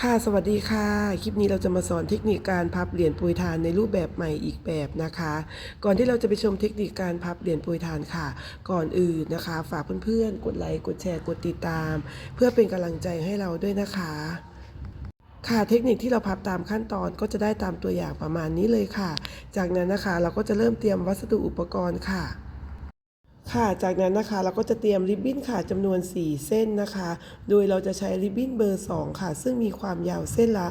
ค่ะสวัสดีค่ะ คลิปนี้เราจะมาสอนเทคนิคการพับเหรียญปรยทานในรูปแบบใหม่อีกแบบนะคะ ก่อนที่เราจะไปชมเทคนิคการพับเหรียญปรยทานค่ะ ก่อนอื่นนะคะ ฝากเพื่อนๆ กดไลค์กดแชร์กดติดตาม เพื่อเป็นกำลังใจให้เราด้วยนะคะ ค่ะเทคนิคที่เราพับตามขั้นตอนก็จะได้ตามตัวอย่างประมาณนี้เลยค่ะ จากนั้นนะคะเราก็จะเริ่มเตรียมวัสดุอุปกรณ์ค่ะ ค่ะ จากนั้นนะคะเราก็จะเตรียมริบบิ้นค่ะจำนวน 4 เส้นนะคะ โดยเราจะใช้ริบบิ้นเบอร์ 2 ค่ะ ซึ่งมีความยาวเส้นละ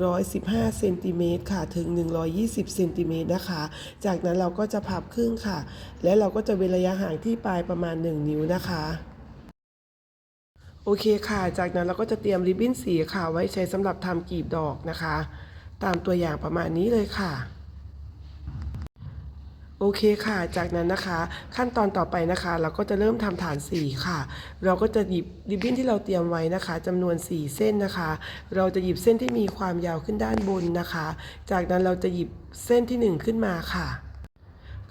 115เซนติเมตรค่ะ ถึง 120เซนติเมตรนะคะ จากนั้นเราก็จะพับครึ่งค่ะ และเราก็จะเว้นระยะห่างที่ปลายประมาณ 1 นิ้วนะคะโอเคค่ะ จากนั้นเราก็จะเตรียมริบบิ้นสีค่ะไว้ใช้สำหรับทำกลีบดอกนะคะ ตามตัวอย่างประมาณนี้เลยค่ะ โอเคค่ะ จากนั้นนะคะ ขั้นตอนต่อไปนะคะ เราก็จะเริ่มทำฐานสีค่ะ เราก็จะหยิบริบบิ้นที่เราเตรียมไว้นะคะจำนวน 4 เส้นนะคะ เราจะหยิบเส้นที่มีความยาวขึ้นด้านบนนะคะ จากนั้นเราจะหยิบเส้นที่ 1 ขึ้นมาค่ะ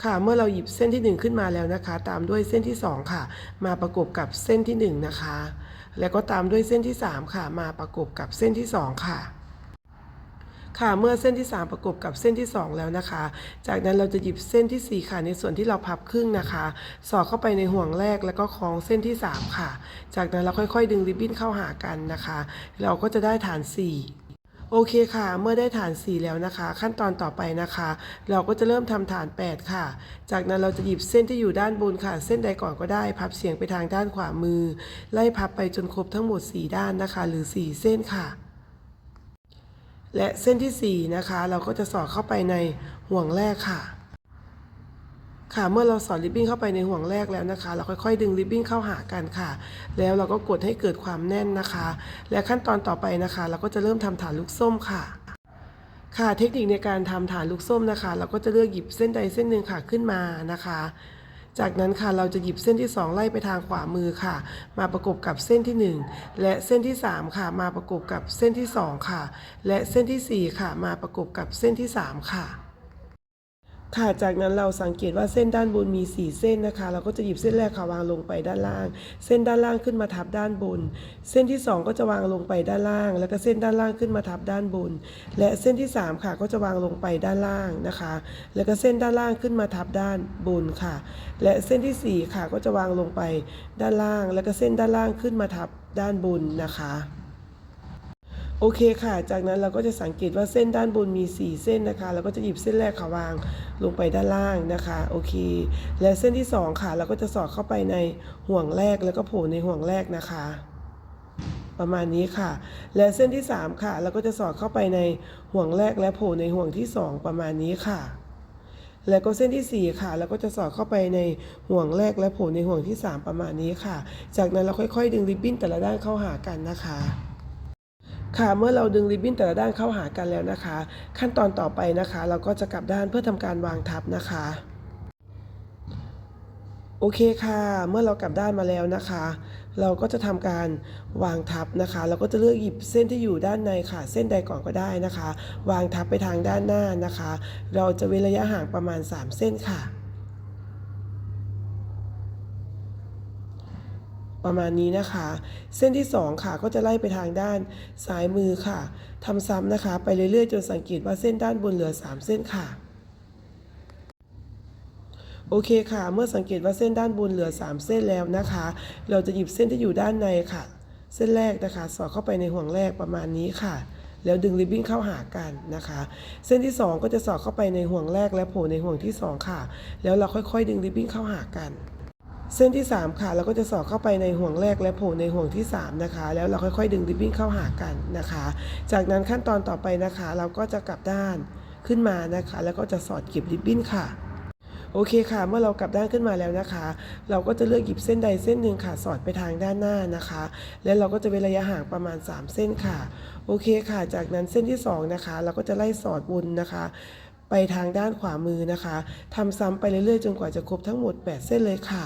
ค่ะ เมื่อเราหยิบเส้นที่ 1 ขึ้นมาแล้วนะคะ ตามด้วยเส้นที่ 2 ค่ะ มาประกบกับเส้นที่ 1 นะคะ แล้วก็ตามด้วยเส้นที่ 3 ค่ะ มาประกบกับเส้นที่ 2 ค่ะ ค่ะ เมื่อเส้นที่ 3 ประกบกับเส้นที่ 2 แล้วนะคะ จากนั้นเราจะหยิบเส้นที่ 4 ค่ะ ในส่วนที่เราพับครึ่งนะคะ สอดเข้าไปในห่วงแรกแล้วก็คล้องเส้นที่ 3 ค่ะ จากนั้นเราค่อยๆ ดึงริบบิ้นเข้าหากันนะคะ เราก็จะได้ฐาน 4โอเคค่ะ เมื่อได้ฐาน 4 แล้วนะคะ ขั้นตอนต่อไปนะคะ เราก็จะเริ่มทำฐาน 8 ค่ะ จากนั้นเราจะหยิบเส้นที่อยู่ด้านบนค่ะ เส้นใดก่อนก็ได้ พับเฉียงไปทางด้านขวามือ ไล่พับไปจนครบทั้งหมด 4 ด้านนะคะ หรือ 4 เส้นค่ะ และเส้นที่ 4 นะคะ เราก็จะสอดเข้าไปในห่วงแรกค่ะ ค่ะเมื่อเราสอดริบบิ้นเข้าไปในห่วงแรกแล้วนะคะ เราค่อยๆ ดึงริบบิ้นเข้าหากันค่ะ แล้วเราก็กดให้เกิดความแน่นนะคะ และขั้นตอนต่อไปนะคะ เราก็จะเริ่มทำฐานลูกส้มค่ะค่ะเทคนิคในการทำฐานลูกส้มนะคะ เราก็จะเลือกหยิบเส้นใดเส้นหนึ่งค่ะขึ้นมานะคะ จากนั้นค่ะเราจะหยิบเส้นที่ 2 ไล่ไปทางขวามือค่ะ มาประกบกับเส้นที่ 1 และเส้นที่ 3 ค่ะ มาประกบกับเส้นที่ 2 ค่ะ และเส้นทีสี่4 ค่ะ มาประกบกับเส้นที่ 3 ค่ะ ค่ะจากนั้นเราสังเกตว่าเส้นด้านบนมี 4 เส้นนะคะ เราก็จะหยิบเส้นแรกค่ะวางลงไปด้านล่าง เส้นด้านล่างขึ้นมาทับด้านบน เส้นที่ 2 ก็จะวางลงไปด้านล่าง แล้วก็เส้นด้านล่างขึ้นมาทับด้านบน และเส้นที่ 3 ค่ะก็จะวางลงไปด้านล่างนะคะ แล้วก็เส้นด้านล่างขึ้นมาทับด้านบนค่ะ และเส้นทีสี่4 ค่ะก็จะวางลงไปด้านล่าง แล้วก็เส้นด้านล่างขึ้นมาทับด้านบนนะคะ โอเคค่ะ จากนั้นเราก็จะสังเกตว่าเส้นด้านบนมี 4 เส้นนะคะเราก็จะหยิบเส้นแรกค่ะวางลงไปด้านล่างนะคะ โอเค และเส้นที่ 2 ค่ะ เราก็จะสอดเข้าไปในห่วงแรกแล้วก็โผล่ในห่วงแรกนะคะ ประมาณนี้ค่ะ และเส้นที่ 3 ค่ะ เราก็จะสอดเข้าไปในห่วงแรกและโผล่ในห่วงที่ 2 ประมาณนี้ค่ะ แล้วก็เส้นที่ 4 ค่ะแล้วก็จะสอดเข้าไปในห่วงแรกและโผล่ในห่วงที่ 3 ประมาณนี้ค่ะ จากนั้นเราค่อยๆ ดึงริบบิ้นแต่ละด้านเข้าหากันนะคะ ค่ะเมื่อเราดึงริบบิ้นแต่ละด้านเข้าหากันแล้วนะคะ ขั้นตอนต่อไปนะคะ เราก็จะกลับด้านเพื่อทำการวางทับนะคะ โอเคค่ะ เมื่อเรากลับด้านมาแล้วนะคะ เราก็จะทำการวางทับนะคะ เราก็จะเลือกหยิบเส้นที่อยู่ด้านในค่ะ เส้นใดก่อนก็ได้นะคะ วางทับไปทางด้านหน้านะคะ เราจะเว้นระยะห่างประมาณ 3 เส้นค่ะ ประมาณนี้นะคะ เส้นที่ 2 ค่ะก็จะไล่ไปทางด้านซ้ายมือค่ะทำซ้ำนะคะ ไปเรื่อยๆ จนสังเกตว่าเส้นด้านบนเหลือ 3 เส้นค่ะ โอเคค่ะ เมื่อสังเกตว่าเส้นด้านบนเหลือ 3 เส้นแล้วนะคะ เราจะหยิบเส้นที่อยู่ด้านในค่ะ เส้นแรกนะคะ สอดเข้าไปในห่วงแรกประมาณนี้ค่ะแล้วดึงริบบิ้นเข้าหากันนะคะ เส้นที่ 2 ก็จะสอดเข้าไปในห่วงแรกและโผล่ในห่วงที่ 2 ค่ะ แล้วเราค่อยๆ ดึงริบบิ้นเข้าหากัน เส้นที่ 3 ค่ะ เราก็จะสอดเข้าไปในห่วงแรกและโผล่ในห่วงที่ 3 นะคะ แล้วเราค่อยๆ ดึงริบบิ้นเข้าหากันนะคะ จากนั้นขั้นตอนต่อไปนะคะ เราก็จะกลับด้านขึ้นมานะคะ แล้วก็จะสอดเก็บริบบิ้นค่ะโอเคค่ะ เมื่อเรากลับด้านขึ้นมาแล้วนะคะ เราก็จะเลือกหยิบเส้นใดเส้นหนึ่งค่ะ สอดไปทางด้านหน้านะคะ และเราก็จะเว้นระยะห่างประมาณ 3 เส้นค่ะ โอเคค่ะ จากนั้นเส้นที่ 2 นะคะ เราก็จะไล่สอดวนนะคะ ไปทางด้านขวามือนะคะทำซ้ำไปเรื่อยๆ จนกว่าจะครบทั้งหมด 8 เส้นเลยค่ะ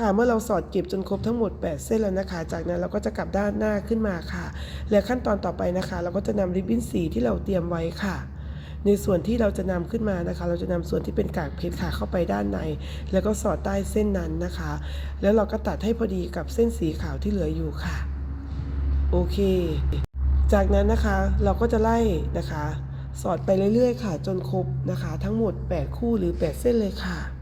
ค่ะเมื่อเราสอดเก็บจนครบทั้งหมด 8 เส้นแล้วนะคะ จากนั้นเราก็จะกลับด้านหน้าขึ้นมาค่ะ และขั้นตอนต่อไปนะคะ เราก็จะนำริบบิ้นสีที่เราเตรียมไว้ค่ะ ในส่วนที่เราจะนำขึ้นมานะคะ เราจะนำส่วนที่เป็นกากเพชรค่ะเข้าไปด้านใน แล้วก็สอดใต้เส้นนั้นนะคะ แล้วเราก็ตัดให้พอดีกับเส้นสีขาวที่เหลืออยู่ค่ะ โอเค จากนั้นนะคะเราก็จะไล่นะคะ สอดไปเรื่อยๆ ค่ะ จนครบนะคะ ทั้งหมด 8 คู่หรือ 8 เส้นเลยค่ะ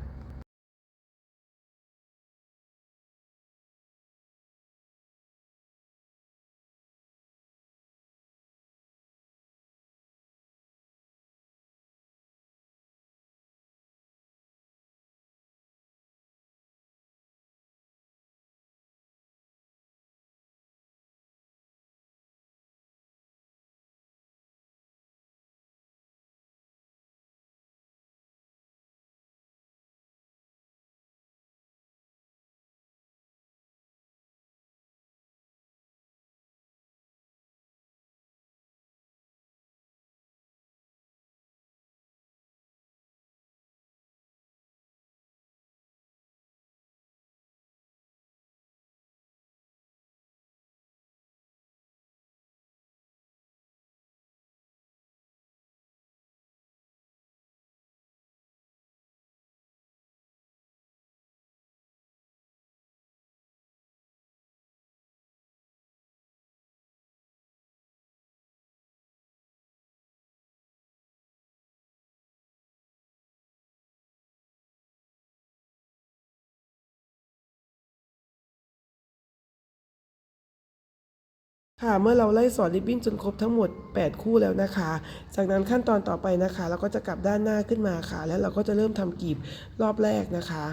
ค่ะเมื่อเราไล่สอดริบบิ้นจนครบทั้งหมด 8 คู่แล้วนะคะ จากนั้นขั้นตอนต่อไปนะคะ เราก็จะกลับด้านหน้าขึ้นมาค่ะ แล้วเราก็จะเริ่มทำกลีบรอบแรกนะคะ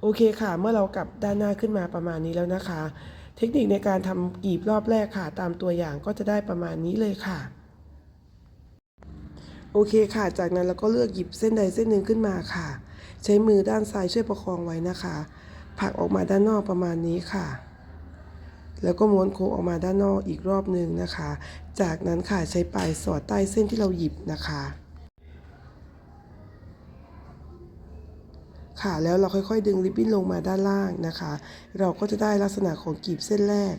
โอเคค่ะ เมื่อเรากลับด้านหน้าขึ้นมาประมาณนี้แล้วนะคะ เทคนิคในการทำกลีบรอบแรกค่ะ ตามตัวอย่างก็จะได้ประมาณนี้เลยค่ะโอเคค่ะ จากนั้นเราก็เลือกหยิบเส้นใดเส้นหนึ่งขึ้นมาค่ะ ใช้มือด้านซ้ายช่วยประคองไว้นะคะผลักออกมาด้านนอกประมาณนี้ค่ะ แล้วก็ม้วนโค้งออกมาด้านนอกอีกรอบหนึ่งนะคะ จากนั้นค่ะใช้ปลายสอดใต้เส้นที่เราหยิบนะคะ ค่ะแล้วเราค่อยๆ ดึงริบบิ้นลงมาด้านล่างนะคะ เราก็จะได้ลักษณะของกลีบเส้นแรก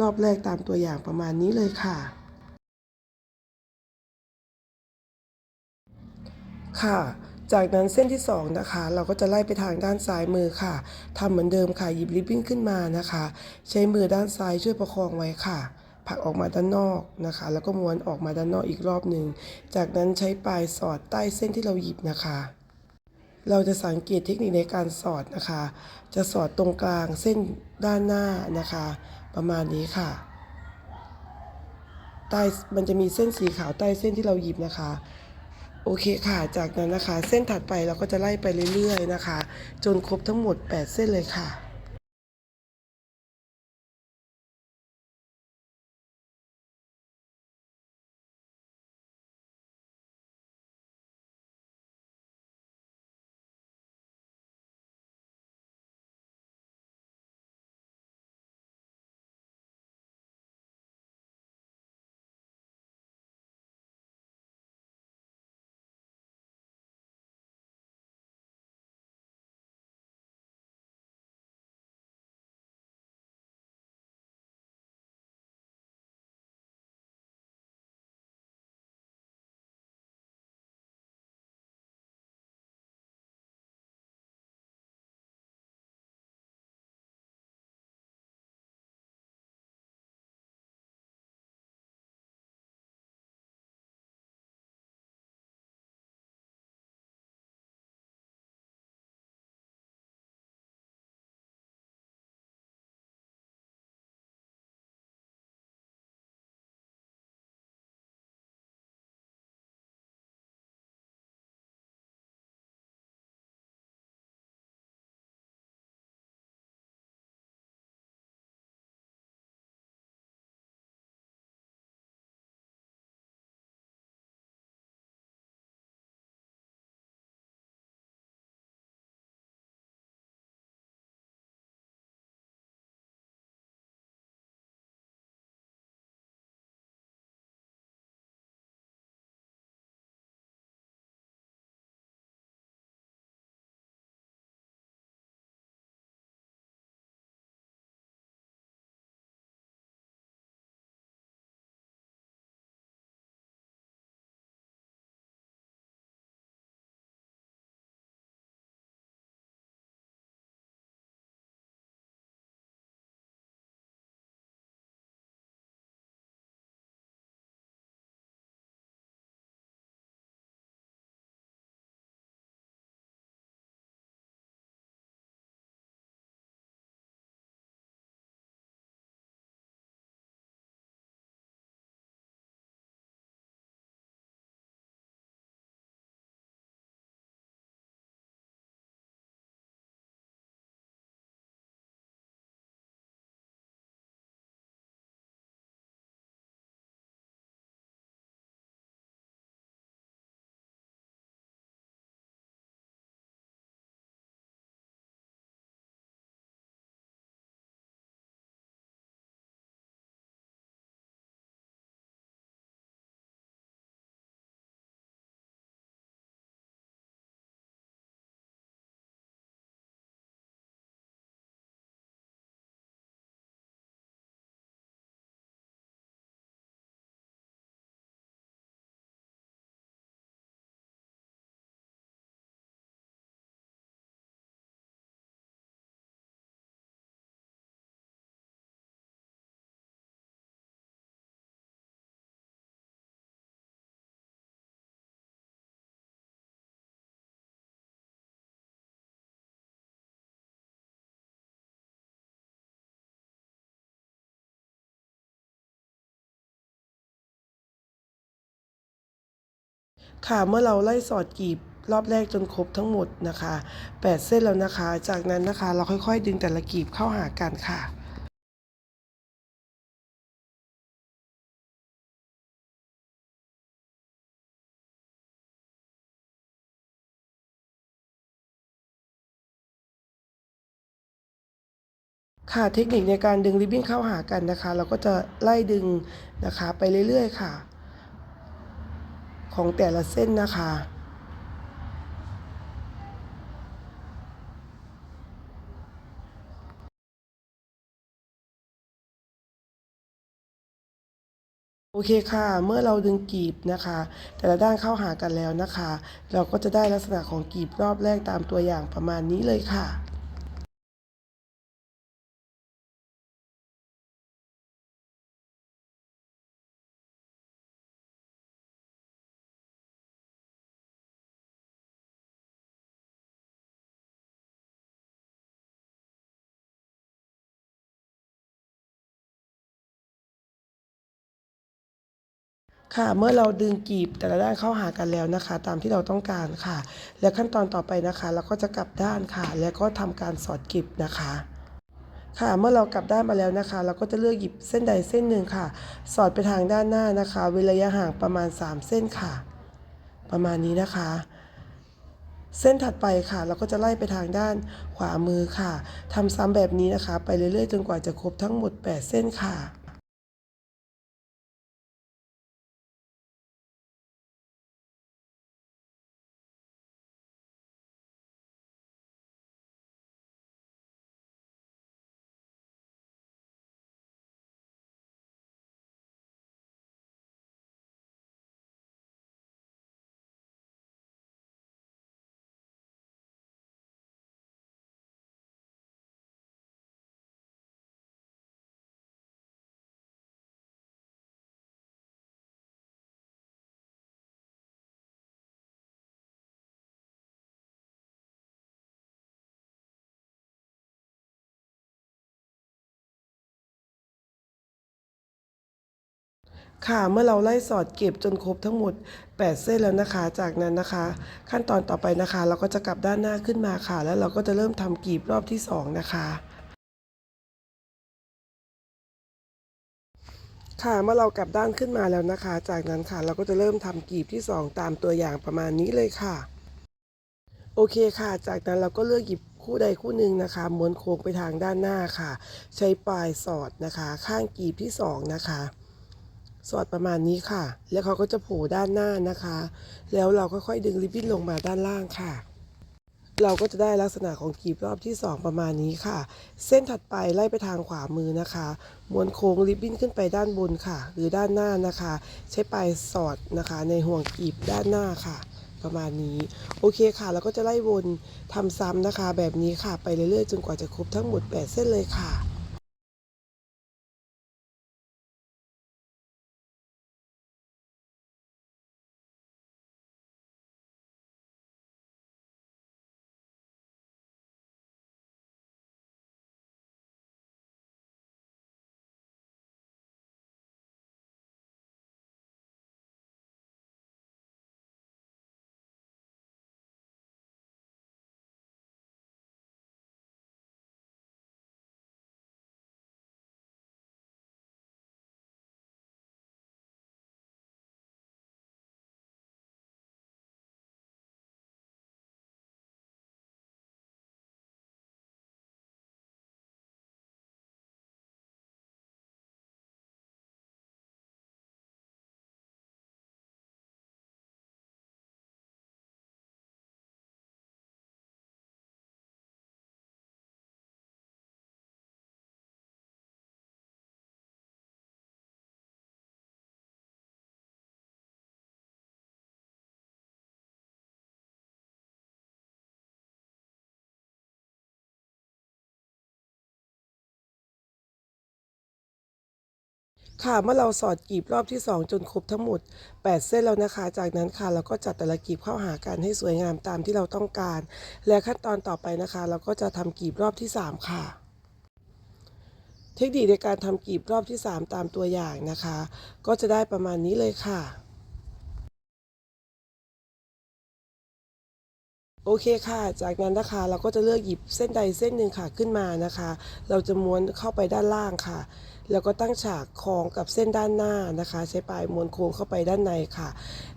รอบแรกตามตัวอย่างประมาณนี้เลยค่ะค่ะ จากนั้นเส้นที่สองนะคะ เราก็จะไล่ไปทางด้านซ้ายมือค่ะทำเหมือนเดิมค่ะหยิบริบบิ้นขึ้นมานะคะ ใช้มือด้านซ้ายช่วยประคองไว้ค่ะผลักออกมาด้านนอกนะคะ แล้วก็ม้วนออกมาด้านนอกอีกรอบหนึ่งจากนั้นใช้ปลายสอดใต้เส้นที่เราหยิบนะคะเราจะสังเกตเทคนิคในการสอดนะคะ จะสอดตรงกลางเส้นด้านหน้านะคะ ประมาณนี้ค่ะ ใต้มันจะมีเส้นสีขาวใต้เส้นที่เราหยิบนะคะ อเคค่ะ จากนั้นนะคะ เส้นถัดไปเราก็จะไล่ไปเรื่อยๆนะคะ จนครบทั้งหมด 8 เส้นเลยค่ะ ค่ะเมื่อเราไล่สอดกลีบรอบแรกจนครบทั้งหมดนะคะ 8 เส้นแล้วนะคะ จากนั้นนะคะเราค่อยๆ ดึงแต่ละกลีบเข้าหากันค่ะค่ะเทคนิคในการดึงริบบิ้นเข้าหากันนะคะ เราก็จะไล่ดึงนะคะไปเรื่อยๆ ค่ะ ของแต่ละเส้นนะคะ โอเคค่ะ เมื่อเราดึงกีบนะคะ แต่ละด้านเข้าหากันแล้วนะคะ เราก็จะได้ลักษณะของกีบรอบแรกตามตัวอย่างประมาณนี้เลยค่ะ ค่ะ เมื่อเราดึงกีบแต่ละด้านเข้าหากันแล้วนะคะ ตามที่เราต้องการค่ะ และขั้นตอนต่อไปนะคะ เราก็จะกลับด้านค่ะ แล้วก็ทำการสอดกีบนะคะค่ะเมื่อเรากลับด้านมาแล้วนะคะ เราก็จะเลือกหยิบเส้นใดเส้นหนึ่งค่ะ สอดไปทางด้านหน้านะคะเว้นระยะห่างประมาณ 3 เส้นค่ะ ประมาณนี้นะคะ เส้นถัดไปค่ะ เราก็จะไล่ไปทางด้านขวามือค่ะทำซ้ำแบบนี้นะคะ ไปเรื่อยๆจนกว่าจะครบทั้งหมด 8 เส้นค่ะ ค่ะเมื่อเราไล่สอดเก็บจนครบทั้งหมด 8 เส้นแล้วนะคะ จากนั้นนะคะ ขั้นตอนต่อไปนะคะ เราก็จะกลับด้านหน้าขึ้นมาค่ะ แล้วเราก็จะเริ่มทำกลีบรอบที่ 2 นะคะค่ะเมื่อเรากลับด้านขึ้นมาแล้วนะคะ จากนั้นค่ะ เราก็จะเริ่มทำกลีบที่ 2 ตามตัวอย่างประมาณนี้เลยค่ะ โอเคค่ะ จากนั้นเราก็เลือกหยิบคู่ใดคู่หนึ่งนะคะม้วนโค้งไปทางด้านหน้าค่ะ ใช้ปลายสอดนะคะ ข้างกลีบที่สองนะคะ สอดประมาณนี้ค่ะ แล้วเขาก็จะโผล่ด้านหน้านะคะ แล้วเราก็ค่อยดึงริบบิ้นลงมาด้านล่างค่ะ เราก็จะได้ลักษณะของกลีบรอบที่ 2 ประมาณนี้ค่ะ เส้นถัดไปไล่ไปทางขวามือนะคะ ม้วนโค้งริบบิ้นขึ้นไปด้านบนค่ะ หรือด้านหน้านะคะ ใช้ปลายสอดนะคะ ในห่วงกลีบด้านหน้าค่ะประมาณนี้ โอเคค่ะ แล้วก็จะไล่วนทำซ้ำนะคะ แบบนี้ค่ะ ไปเรื่อยๆ จนกว่าจะครบทั้งหมด 8 เส้นเลยค่ะ ค่ะเมื่อเราสอดกลีบรอบที่ 2 จนครบทั้งหมด 8 เส้นแล้วนะคะ จากนั้นค่ะเราก็จัดแต่ละกลีบเข้าหากันให้สวยงามตามที่เราต้องการ และขั้นตอนต่อไปนะคะ เราก็จะทำกลีบรอบที่ 3 ค่ะ เทคนิคในการทำกลีบรอบที่ 3 ตามตัวอย่างนะคะ ก็จะได้ประมาณนี้เลยค่ะ โอเคค่ะ จากนั้นนะคะเราก็จะเลือกหยิบเส้นใดเส้นหนึ่งค่ะขึ้นมานะคะ เราจะม้วนเข้าไปด้านล่างค่ะ แล้วก็ตั้งฉากคล้องกับเส้นด้านหน้านะคะ ใช้ปลายม้วนโค้งเข้าไปด้านในค่ะ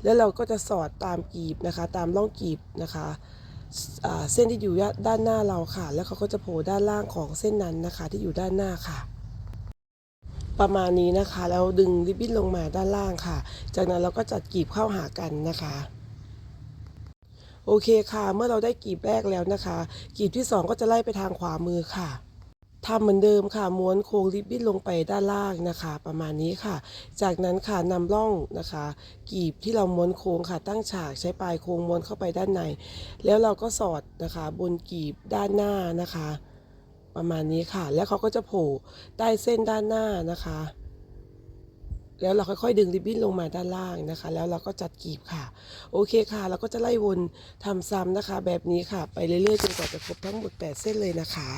แล้วเราก็จะสอดตามกีบนะคะ ตามร่องกีบนะคะเส้นที่อยู่ด้านหน้าเราค่ะ แล้วเขาก็จะโผล่ด้านล่างของเส้นนั้นนะคะ ที่อยู่ด้านหน้าค่ะ ประมาณนี้นะคะ แล้วดึงริบบิ้นลงมาด้านล่างค่ะ จากนั้นเราก็จัดกีบเข้าหากันนะคะ โอเคค่ะ เมื่อเราได้กีบแรกแล้วนะคะกีบที่สองก็จะไล่ไปทางขวามือค่ะทำเหมือนเดิมค่ะ ม้วนโค้งริบบิ้นลงไปด้านล่างนะคะ ประมาณนี้ค่ะ จากนั้นค่ะนำร่องนะคะ กีบที่เราม้วนโค้งค่ะ ตั้งฉากใช้ปลายโค้งม้วนเข้าไปด้านใน แล้วเราก็สอดนะคะ บนกีบด้านหน้านะคะ ประมาณนี้ค่ะ แล้วเขาก็จะโผล่ใต้เส้นด้านหน้านะคะ แล้วเราค่อยๆ ดึงริบบิ้นลงมาด้านล่างนะคะ แล้วเราก็จัดกีบค่ะ โอเคค่ะ เราก็จะไล่วนทำซ้ำนะคะ แบบนี้ค่ะ ไปเรื่อยๆจนกว่าจะครบทั้งหมด 8 เส้นเลยนะคะ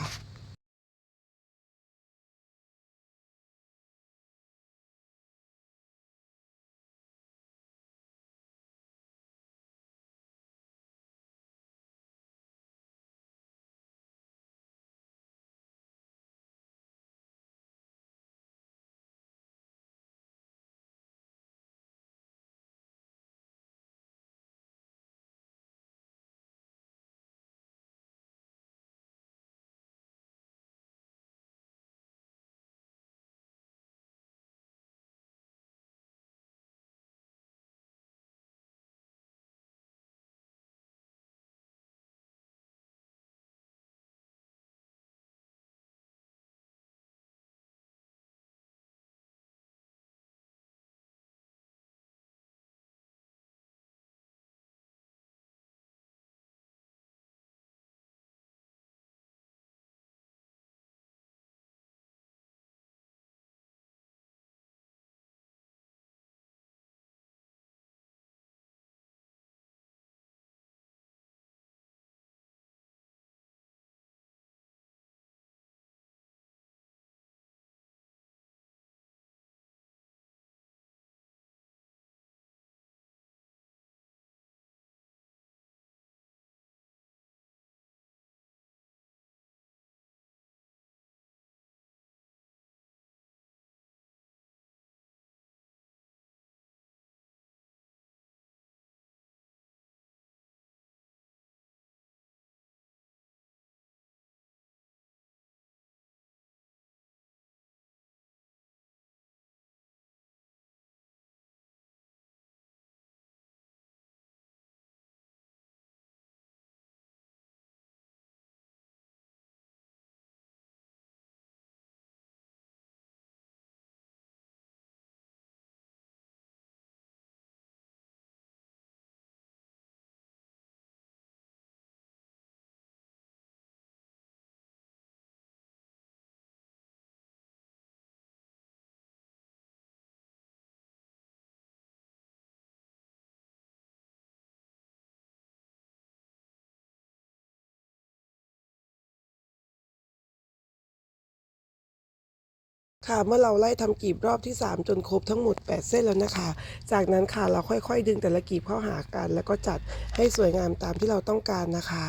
ค่ะเมื่อเราไล่ทำกีบรอบที่ 3 จนครบทั้งหมด 8 เส้นแล้วนะคะ จากนั้นค่ะเราค่อยๆ ดึงแต่ละกีบเข้าหากัน แล้วก็จัดให้สวยงามตามที่เราต้องการนะคะ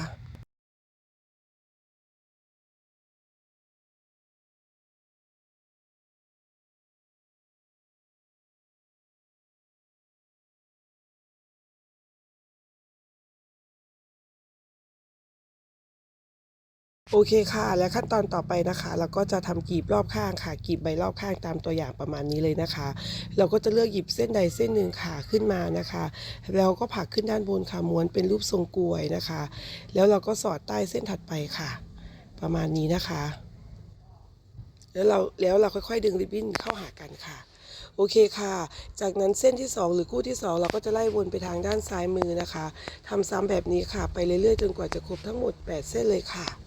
โอเคค่ะ และขั้นตอนต่อไปนะคะ เราก็จะทำกีบรอบข้างค่ะกีบใบรอบข้างตามตัวอย่างประมาณนี้เลยนะคะ เราก็จะเลือกหยิบเส้นใดเส้นหนึ่งค่ะขึ้นมานะคะ แล้วก็ผักขึ้นด้านบนค่ะม้วนเป็นรูปทรงกลวยนะคะ แล้วเราก็สอดใต้เส้นถัดไปค่ะ ประมาณนี้นะคะ แล้วเราแล้วเราค่อยๆ ดึงริบบิ้นเข้าหากันค่ะโอเคค่ะ จากนั้นเส้นที่ 2 หรือคู่ที่ 2 เราก็จะไล่วนไปทางด้านซ้ายมือนะคะทำซ้ำแบบนี้ค่ะ ไปเรื่อยๆจนกว่าจะครบทั้งหมด 8 เส้นเลยค่ะ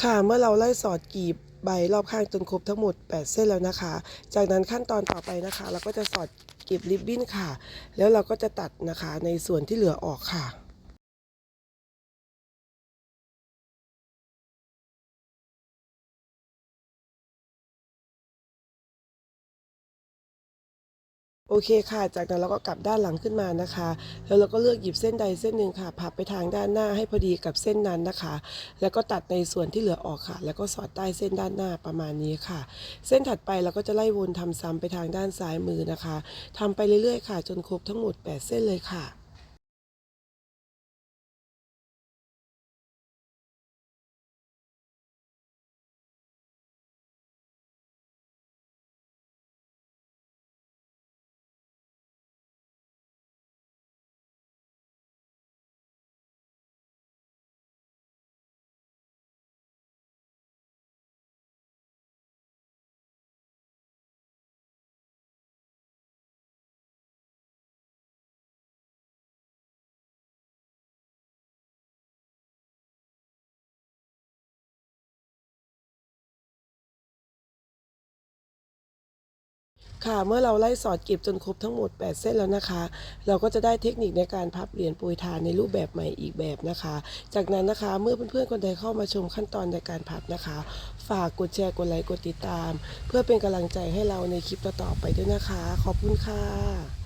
ค่ะเมื่อเราไล่สอดกีบใบรอบข้างจนครบทั้งหมด 8 เส้นแล้วนะคะ จากนั้นขั้นตอนต่อไปนะคะ เราก็จะสอดกีบริบบิ้นค่ะ แล้วเราก็จะตัดนะคะในส่วนที่เหลือออกค่ะ โอเคค่ะ จากนั้นเราก็กลับด้านหลังขึ้นมานะคะ แล้วเราก็เลือกหยิบเส้นใดเส้นหนึ่งค่ะ พับไปทางด้านหน้าให้พอดีกับเส้นนั้นนะคะ แล้วก็ตัดในส่วนที่เหลือออกค่ะ แล้วก็สอดใต้เส้นด้านหน้าประมาณนี้ค่ะ เส้นถัดไปเราก็จะไล่วนทำซ้ำไปทางด้านซ้ายมือนะคะทำไปเรื่อยๆค่ะ จนครบทั้งหมด 8 เส้นเลยค่ะ ค่ะ เมื่อเราไล่สอดเก็บจนครบทั้งหมด 8 เส้นแล้วนะคะ เราก็จะได้เทคนิคในการพับเหรียญปุยทานในรูปแบบใหม่อีกแบบนะคะ จากนั้นนะคะเมื่อเพื่อนๆคนใดเข้ามาชมขั้นตอนในการพับนะคะ ฝากกดแชร์กดไลค์กดติดตาม เพื่อเป็นกำลังใจให้เราในคลิปต่อๆไปด้วยนะคะ ขอบคุณค่ะ